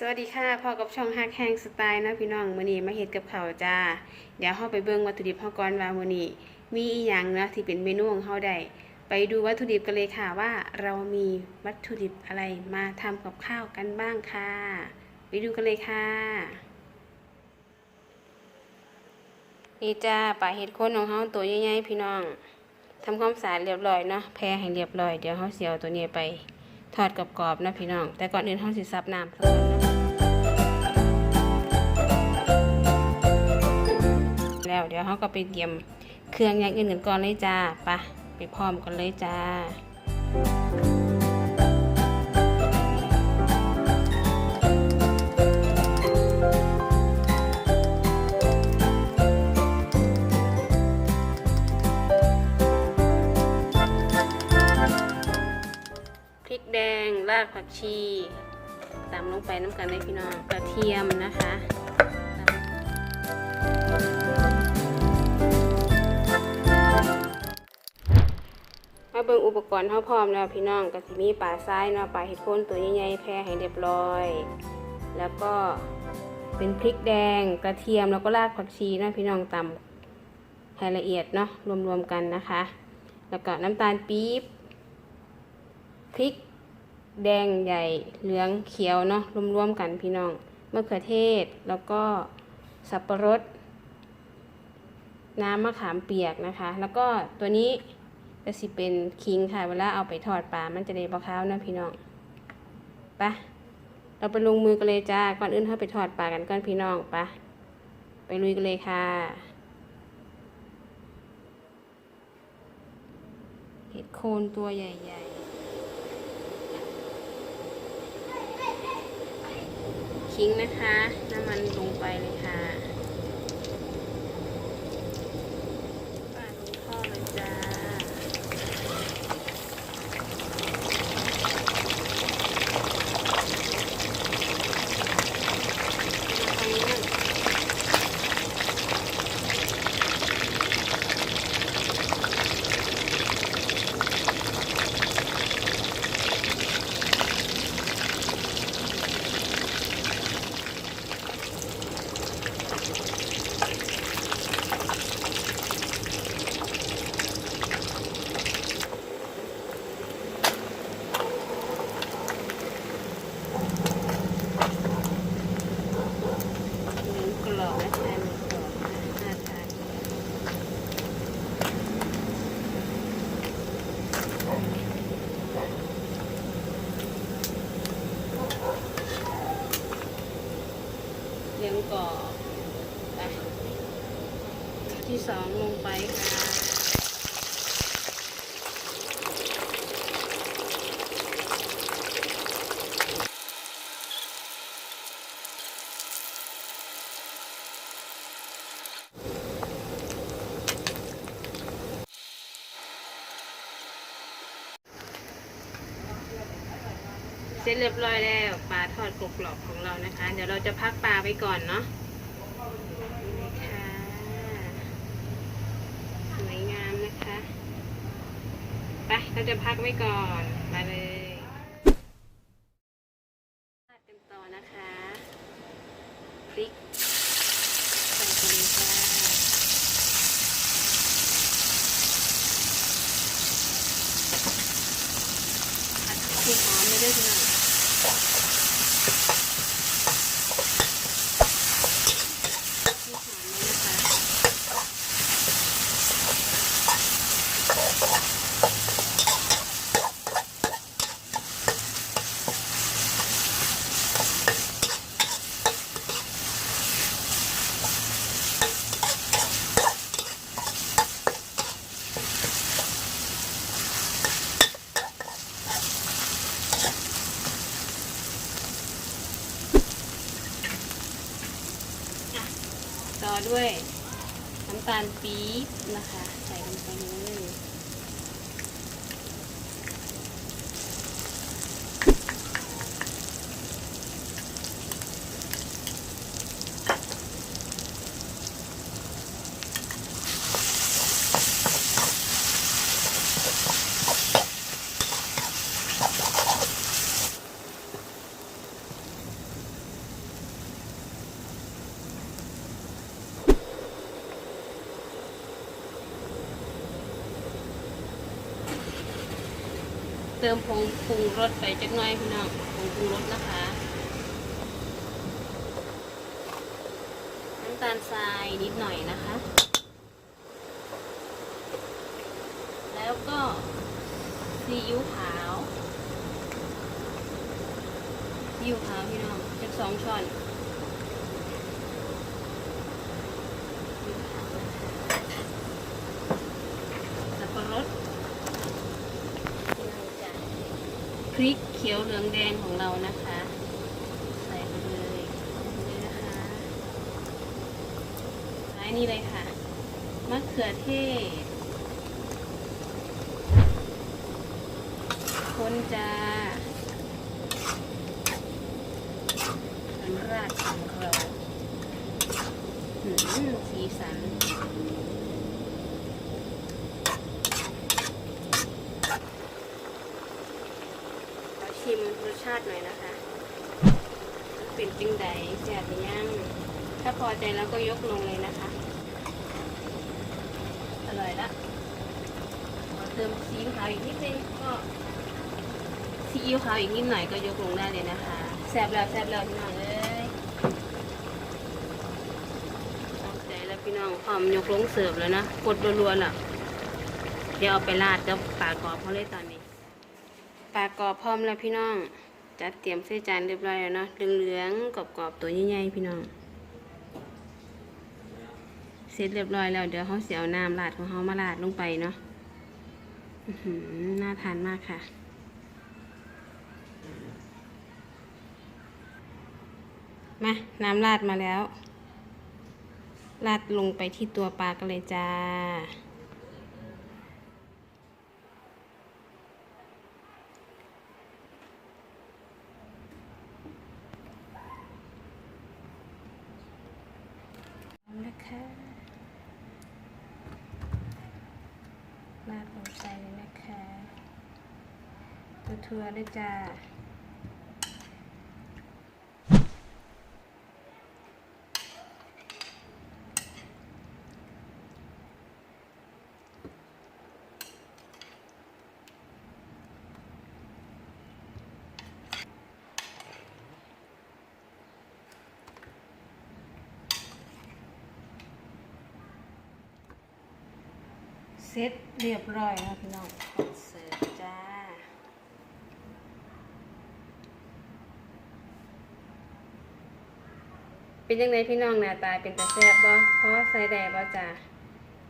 สวัสดีค่ะพ่อกับช่องฮักแห้งสไตล์นะพี่น้องมื้อนี้มาเฮ็ดกับข้าวจ้า เดี๋ยวเฮาไปเบิ่งวัตถุดิบเฮาก่อนว่ามื้อนี้มีอีหยังนะที่เป็นเมนูของเฮาได้ไปดูวัตถุดิบกันเลยค่ะว่าเรามีวัตถุดิบอะไรมาทำกับข้าวกันบ้างค่ะ ไปดูกันเลยค่ะ นี่จ้าปลาเห็ดโคนของเฮาตัวใหญ่ๆพี่น้องทำความสะอาดเรียบร้อยเนาะแพรให้เรียบร้อยเดี๋ยวเฮาเสิเอาตัวนี้ไปทอดกรอบๆนะพี่น้อง แต่ก่อนอื่นเฮาสิซับน้ำ แล้ว เดี๋ยวเขาก็ไปเตรียมเครื่องอย่างอื่นกันก่อนเลยจ้าไปะไปพร้อมกันเลยจ้าพริกแดง รากผักชีตามลงไปน้ำกันเลยพี่น้องกระเทียมนะคะ มาเบิ่งอุปกรณ์เฮาพร้อมแล้วพี่น้องก็สิมีปลาทรายเนาะปลาเห็ดโคนตัวใหญ่ๆแพรให้เรียบร้อย แล้วก็เป็นพริกแดงกระเทียมแล้วก็รากผักชีเนาะพี่น้องตำให้ละเอียดเนาะรวมๆกันนะคะ แล้วก็น้ำตาลปี๊บพริกแดงใหญ่เหลืองเขียวเนาะรวมๆกันพี่น้องมะเขือเทศแล้วก็สับปะรด น้ำมะขามเปียกนะคะ แล้วก็ตัวนี้ ก็สิเป็นคิงค่ะ เวลาเอาไปทอดปลา มันจะได้ปลาขาวนะพี่น้องปะเราไปลงมือกันเลยจ้า ก่อนอื่นเราไปทอดปลากันก่อนพี่น้องปะไปลุยกันเลยค่ะเห็ดโคนตัวใหญ่ๆ คิงนะคะ น้ำมันลงไปเลยค่ะปลาลงท่อเลยจ้า หมูกรอบและแซมหมูกรอบน่าทานเลี้ ยงกรอไปที่สองลงไปค่ะเสร็จเรียบร้อยแล้วป ทอดกรอบของเรานะคะ เดี๋ยวเราจะพักปลาไปก่อนเนาะนี่ค่ะสวยงามนะคะไปเราจะพักไว้ก่อนมาเลยราดกันต่อนะคะพริกใส่ไปเลยค่ะผัดพริกหอมไม่ได้วย วยน้ำตาลปี๊บนะคะ ใส่ลงไปเลย ติมผงปรุงรสไปจักหน่อยพี่น้องผงปรุงรสนะคะน้ำตาลทรายนิดหน่อยนะคะ แล้วก็ซีอิ๊วขาวซีอิ๊วขาวพี่น้องจักสองช้อนซีอิ๊วขาวสับปะรดพี่น้องจ้ะ พริกเขียวเหลืองแดงของเรานะคะ ใส่ไปเลยนี่นะคะท้ายนี่เลยค่ะมะเขือเทศคนจะน้ำราดของเราสีสัน ชิมรสชาติหน่อยนะคะ เป็นจิงใดแซ่บหรือยังถ้าพอใจแล้วก็ยกลงเลยนะคะ อร่อยละขอเติมซีอิ๊วขาวอีกนิดนึงก็ซีอิ๊วขาวอีกนิดหน่อยก็ยกลงได้เลยนะคะแซ่บแล้วแซ่บแล้วพี่น้องเอ้ยพอใจแล้วพี่น้องพร้อมยกลงเสิร์ฟแล้วนะกดรัวๆล่ะ เดี๋ยวเอาไปราดกับปลากรอบเขาเลยตอนนี้ ปลากรอบพร้อมแล้วพี่น้อง จัดเตรียมใส่จานเรียบร้อยแล้วเนาะเหลืองๆกรอบๆตัวใหญ่ๆพี่น้อง เสร็จเรียบร้อยแล้วเดี๋ยวเขาเสียเอาน้ำราดของเขามาราดลงไปเนาะหือน่าทานมากค่ะ มา น้ำราดมาแล้วราดลงไปที่ตัวปลากันเลยจ้า นะคะราดลงไปเลยนะคะ ทั่วๆเลยจ้าเสร็จเรียบร้อยแล้วพี่น้องเสิร์ฟจ้า เป็นยังไงพี่น้องหน้าตาเป็นตาแซ่บบ่เพราะใส่แดบ่จ้า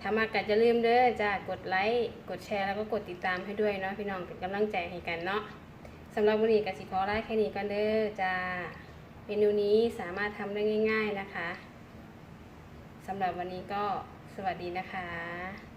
ถ้ามากก็จะลืมเด้อจ้ากดไลค์กดแชร์แล้วก็กดติดตามให้ด้วยเนาะพี่น้องเป็นกำลังใจให้กันเนาะสำหรับวันนี้กสิขอไลค์แค่นี้กันเด้อจ้าเมนูนี้สามารถทำได้ง่าย ๆนะคะสำหรับวันนี้ก็สวัสดีนะคะ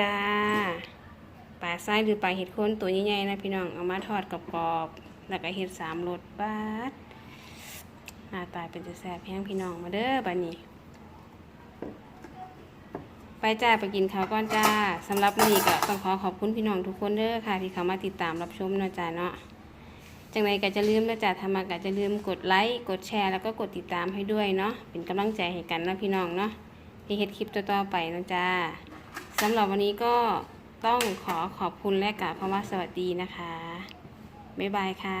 จ้าปลาทรายหรือปลาเห็ดโคนตัวใหญ่ๆนะพี่น้องเอามาทอดกรอบๆแล้วก็เห็ดสามรสบาดหน้าตาเป็นจะแซ่บแห้งพี่น้องมาเด้อบัดนี้ ไปจ้าไปกินข้าวก้อนจ้าสำหรับวันนี้ก็ต้องขอขอบคุณพี่น้องทุกคนเด้อค่ะ ที่เข้ามาติดตามรับชมเนาะจ้าเนาะจังไรก็จะลืมนะจ๊ะทำมาก็จะลืมกดไลค์กดแชร์แล้วก็กดติดตามให้ด้วยเนาะเป็นกำลังใจให้กันนะพี่น้องเนาะที่เฮ็ดคลิปต่อๆไปนะจ๊ะ สำหรับวันนี้ก็ต้องขอขอบคุณและกล่าวคำว่าสวัสดีนะคะ บ๊ายบายค่ะ